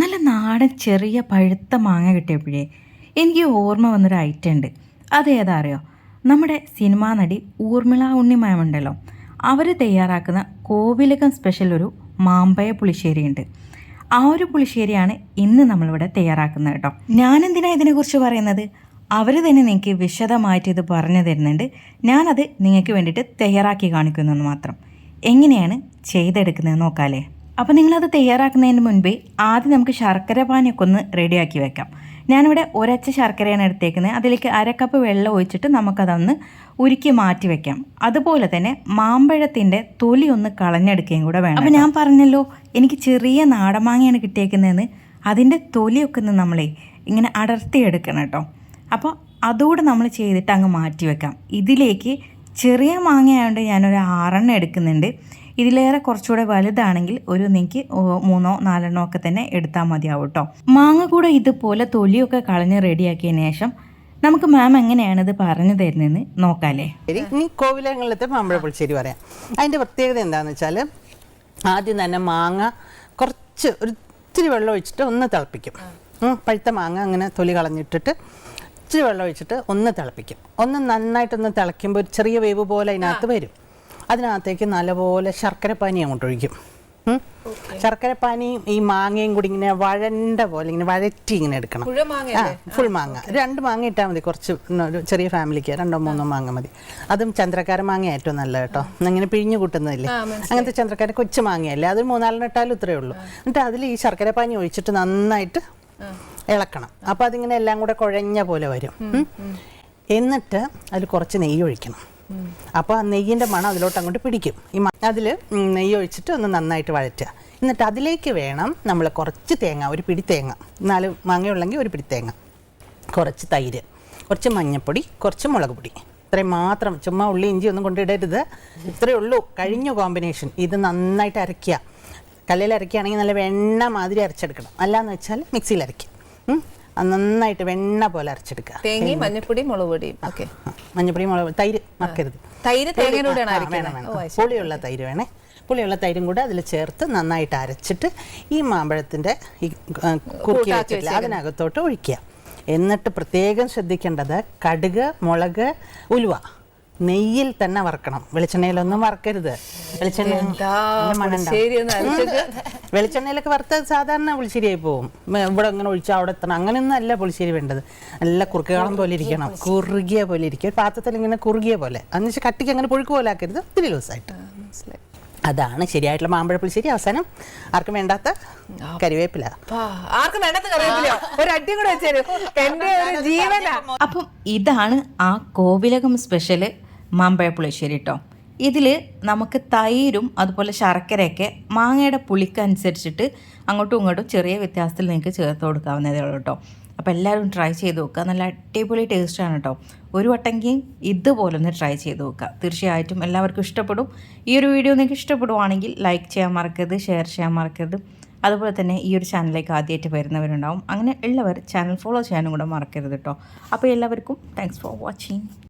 നല്ല നാടൻ ചെറിയ പഴുത്ത മാങ്ങ കിട്ടിയപ്പോഴേ എനിക്ക് ഓർമ്മ വന്നൊരു ഐറ്റം ഉണ്ട്. അതേതാ അറിയോ നമ്മുടെ സിനിമാ നടി ഊർമിള ഉണ്ണിമയം ഉണ്ടല്ലോ. അവർ തയ്യാറാക്കുന്ന കോവിലകം സ്പെഷ്യൽ ഒരു മാമ്പയ പുളിശ്ശേരി ഉണ്ട്. ആ ഒരു പുളിശ്ശേരിയാണ് ഇന്ന് നമ്മളിവിടെ തയ്യാറാക്കുന്നത് കേട്ടോ. ഞാനെന്തിനാണ് ഇതിനെക്കുറിച്ച് പറയുന്നത്? അവർ തന്നെ നിങ്ങൾക്ക് വിശദമായിട്ട് ഇത് പറഞ്ഞു തരുന്നുണ്ട്. ഞാനത് നിങ്ങൾക്ക് വേണ്ടിയിട്ട് തയ്യാറാക്കി കാണിക്കുന്നു മാത്രം. എങ്ങനെയാണ് ചെയ്തെടുക്കുന്നത് നോക്കാല്ലേ? അപ്പോൾ നിങ്ങളത് തയ്യാറാക്കുന്നതിന് മുൻപേ ആദ്യം നമുക്ക് ശർക്കര പാനിയൊക്കെ ഒന്ന് റെഡിയാക്കി വെക്കാം. ഞാനിവിടെ ഒരച്ച ശർക്കരയാണ് എടുത്തേക്കുന്നത്. അതിലേക്ക് അര കപ്പ് വെള്ളം ഒഴിച്ചിട്ട് നമുക്കതൊന്ന് ഉരുക്കി മാറ്റി വെക്കാം. അതുപോലെ തന്നെ മാമ്പഴത്തിന്റെ തൊലി ഒന്ന് കളഞ്ഞെടുക്കുകയും കൂടെ വേണം അപ്പോൾ ഞാൻ പറഞ്ഞല്ലോ എനിക്ക് ചെറിയ നാടമാങ്ങയാണ് കിട്ടിയേക്കുന്നതെന്ന്. അതിന്റെ തൊലിയൊക്കെ ഒന്ന് നമ്മളെ ഇങ്ങനെ അടർത്തിയെടുക്കണം കേട്ടോ. അപ്പോൾ അതുകൂടെ നമ്മൾ ചെയ്തിട്ട് അങ്ങ് മാറ്റി വെക്കാം. ഇതിലേക്ക് ചെറിയ മാങ്ങയായതുകൊണ്ട് ഞാനൊരു ആറെണ്ണം എടുക്കുന്നുണ്ട്. ഇതിലേറെ കുറച്ചുകൂടെ വലുതാണെങ്കിൽ ഒരു നിങ്ങൾക്ക് മൂന്നോ നാലെണ്ണോ ഒക്കെ തന്നെ എടുത്താൽ മതിയാവും കേട്ടോ മാങ്ങ കൂടെ ഇതുപോലെ തൊലിയൊക്കെ കളഞ്ഞ് റെഡിയാക്കിയതിന് ശേഷം നമുക്ക് മാം എങ്ങനെയാണ് ഇത് പറഞ്ഞു തരുന്നതെന്ന് നോക്കാല്ലേ? ഇനി കോവിലങ്ങളിലത്തെ മാമ്പഴ പുളിശ്ശേരി പറയാം. അതിന്റെ പ്രത്യേകത എന്താണെന്ന് വെച്ചാൽ ആദ്യം തന്നെ മാങ്ങ കുറച്ച് ഒരു വെള്ളം ഒഴിച്ചിട്ട് ഒന്ന് തിളപ്പിക്കും. പഴുത്ത മാങ്ങ അങ്ങനെ തൊലി കളഞ്ഞിട്ടിട്ട് ഇച്ചിരി വെള്ളം ഒഴിച്ചിട്ട് ഒന്ന് തിളപ്പിക്കും. ഒന്ന് നന്നായിട്ടൊന്ന് തിളയ്ക്കുമ്പോൾ ഒരു ചെറിയ വേവ് പോലെ അതിനകത്ത് വരും. അതിനകത്തേക്ക് നല്ലപോലെ ശർക്കരപ്പാനി അങ്ങോട്ട് ഒഴിക്കും. ശർക്കരപ്പാനിയും ഈ മാങ്ങയും കൂടി ഇങ്ങനെ വഴണ്ട പോലെ ഇങ്ങനെ വഴറ്റി ഇങ്ങനെ എടുക്കണം. ആ ഫുൾ മാങ്ങ. രണ്ട് മാങ്ങ ഇട്ടാൽ മതി. കുറച്ച് ഒരു ചെറിയ ഫാമിലിക്ക് രണ്ടോ മൂന്നോ മാങ്ങ മതി. അതും ചന്ദ്രക്കാര മാങ്ങ ഏറ്റവും നല്ല കേട്ടോ. അങ്ങനെ പിഴിഞ്ഞു കൂട്ടുന്നതില്ലേ? അങ്ങനത്തെ ചന്ദ്രക്കാര കൊച്ചു മാങ്ങയല്ലേ? അത് മൂന്നാലെണ്ണം ഇട്ടാലും ഇത്രയേ ഉള്ളൂ. എന്നിട്ട് അതിൽ ഈ ശർക്കരപ്പാനി ഒഴിച്ചിട്ട് നന്നായിട്ട് ഇളക്കണം. അപ്പോൾ അതിങ്ങനെ എല്ലാം കൂടെ കുഴഞ്ഞ പോലെ വരും. എന്നിട്ട് അതിൽ കുറച്ച് നെയ്യ് ഒഴിക്കണം. അപ്പോൾ നെയ്യിന്റെ മണം അതിലോട്ട് അങ്ങോട്ട് പിടിക്കും. ഈ അതിൽ നെയ്യ് ഒഴിച്ചിട്ട് ഒന്ന് നന്നായിട്ട് വഴറ്റുക. എന്നിട്ട് അതിലേക്ക് വേണം നമ്മൾ കുറച്ച് തേങ്ങ ഒരു പിടി തേങ്ങ. നാല് മാങ്ങയുള്ളെങ്കിൽ ഒരു പിടി തേങ്ങ. കുറച്ച് തൈര് കുറച്ച് മഞ്ഞൾപ്പൊടി കുറച്ച് മുളക് പൊടി. ഇത്രയും മാത്രം ചുമ്മാ ഉള്ളി ഇഞ്ചി ഒന്നും കൊണ്ടിടരുത് ഇത്രയേ ഉള്ളൂ. കഴിഞ്ഞ കോമ്പിനേഷൻ ഇത് നന്നായിട്ട് അരയ്ക്കുക. കല്ലിൽ അരയ്ക്കുകയാണെങ്കിൽ നല്ല വെണ്ണ മാതിരി അരച്ചെടുക്കണം. അല്ലാന്ന് വെച്ചാൽ മിക്സിയിൽ അരയ്ക്കും. ഉം. അത് നന്നായിട്ട് വെണ്ണ പോലെ അരച്ചെടുക്കുക. തേങ്ങയും മഞ്ഞപ്പൊടി മുളക് പൊടിയും ഓക്കെ. മഞ്ഞപ്പൊടി മുളക് തൈര് മറക്കരുത് തൈര് തേങ്ങയിലൂടെയാണ്. പുളിയുള്ള തൈര് വേണേ. പുളിയുള്ള തൈരും കൂടെ അതിൽ ചേർത്ത് നന്നായിട്ട് അരച്ചിട്ട് ഈ മാമ്പഴത്തിന്റെ ഈ കുറുക്കി വെച്ചിട്ടില്ല അതിനകത്തോട്ട് ഒഴിക്കുക. എന്നിട്ട് പ്രത്യേകം ശ്രദ്ധിക്കേണ്ടത് കടുക് മുളക് ഉലുവ. നെയ്യിൽ തന്നെ വറക്കണം. വെളിച്ചെണ്ണയിലൊന്നും വറക്കരുത്. വെളിച്ചെണ്ണ. വെളിച്ചെണ്ണയിലൊക്കെ വറുത്ത സാധാരണ പുളിശ്ശേരിയായി പോകും ഇവിടെ അങ്ങനെ ഒഴിച്ചാൽ അവിടെ എത്തണം. അങ്ങനെയൊന്നും അല്ല പുളിശ്ശേരി വേണ്ടത്. നല്ല കുറുക്കുകളം പോലെ ഇരിക്കണം. കുറുകിയ പോലെ ഇരിക്കും. ഒരു പാത്രത്തിൽ ഇങ്ങനെ കുറുകിയ പോലെ. എന്ന് വെച്ചാൽ കട്ടിക്ക് അങ്ങനെ പുഴുക്ക് പോലെ ആക്കരുത്. ഒത്തിരി ദിവസമായിട്ട് മനസ്സിലായി. അതാണ് ശരിയായിട്ടുള്ള മാമ്പഴ പുളിശ്ശേരി. അവസാനം ആർക്കും വേണ്ടാത്ത കരിവേപ്പില. ആർക്കും വേണ്ടാത്ത ഒരു അടി കൂടെ വെച്ചേരും. എന്റെ ഒരു ജീവന. അപ്പം ഇതാണ് ആ കോവിലകം സ്പെഷ്യൽ മാമ്പഴ പുളിശ്ശേരി കേട്ടോ ഇതിൽ നമുക്ക് തൈരും അതുപോലെ ശർക്കരയൊക്കെ മാങ്ങയുടെ പുളിക്കനുസരിച്ചിട്ട് അങ്ങോട്ടും ഇങ്ങോട്ടും ചെറിയ വ്യത്യാസത്തിൽ നിങ്ങൾക്ക് ചേർത്ത് കൊടുക്കാവുന്നതേ ഉള്ളൂ കേട്ടോ അപ്പോൾ എല്ലാവരും ട്രൈ ചെയ്ത് നോക്കുക. നല്ല അടിപൊളി ടേസ്റ്റാണ് കേട്ടോ ഒരു വട്ടെങ്കിലും ഇതുപോലെ ഒന്ന് ട്രൈ ചെയ്ത് നോക്കുക. തീർച്ചയായിട്ടും എല്ലാവർക്കും ഇഷ്ടപ്പെടും. ഈ ഒരു വീഡിയോ നിങ്ങൾക്ക് ഇഷ്ടപ്പെടുവാണെങ്കിൽ ലൈക്ക് ചെയ്യാൻ മറക്കരുത് ഷെയർ ചെയ്യാൻ മറക്കരുത്. അതുപോലെ തന്നെ ഈ ഒരു ചാനലിലേക്ക് ആദ്യമായിട്ട് വരുന്നവരുണ്ടാവും. അങ്ങനെ ഉള്ളവർ ചാനൽ ഫോളോ ചെയ്യാനും കൂടെ മറക്കരുത് കേട്ടോ അപ്പോൾ എല്ലാവർക്കും താങ്ക്സ് ഫോർ വാച്ചിങ്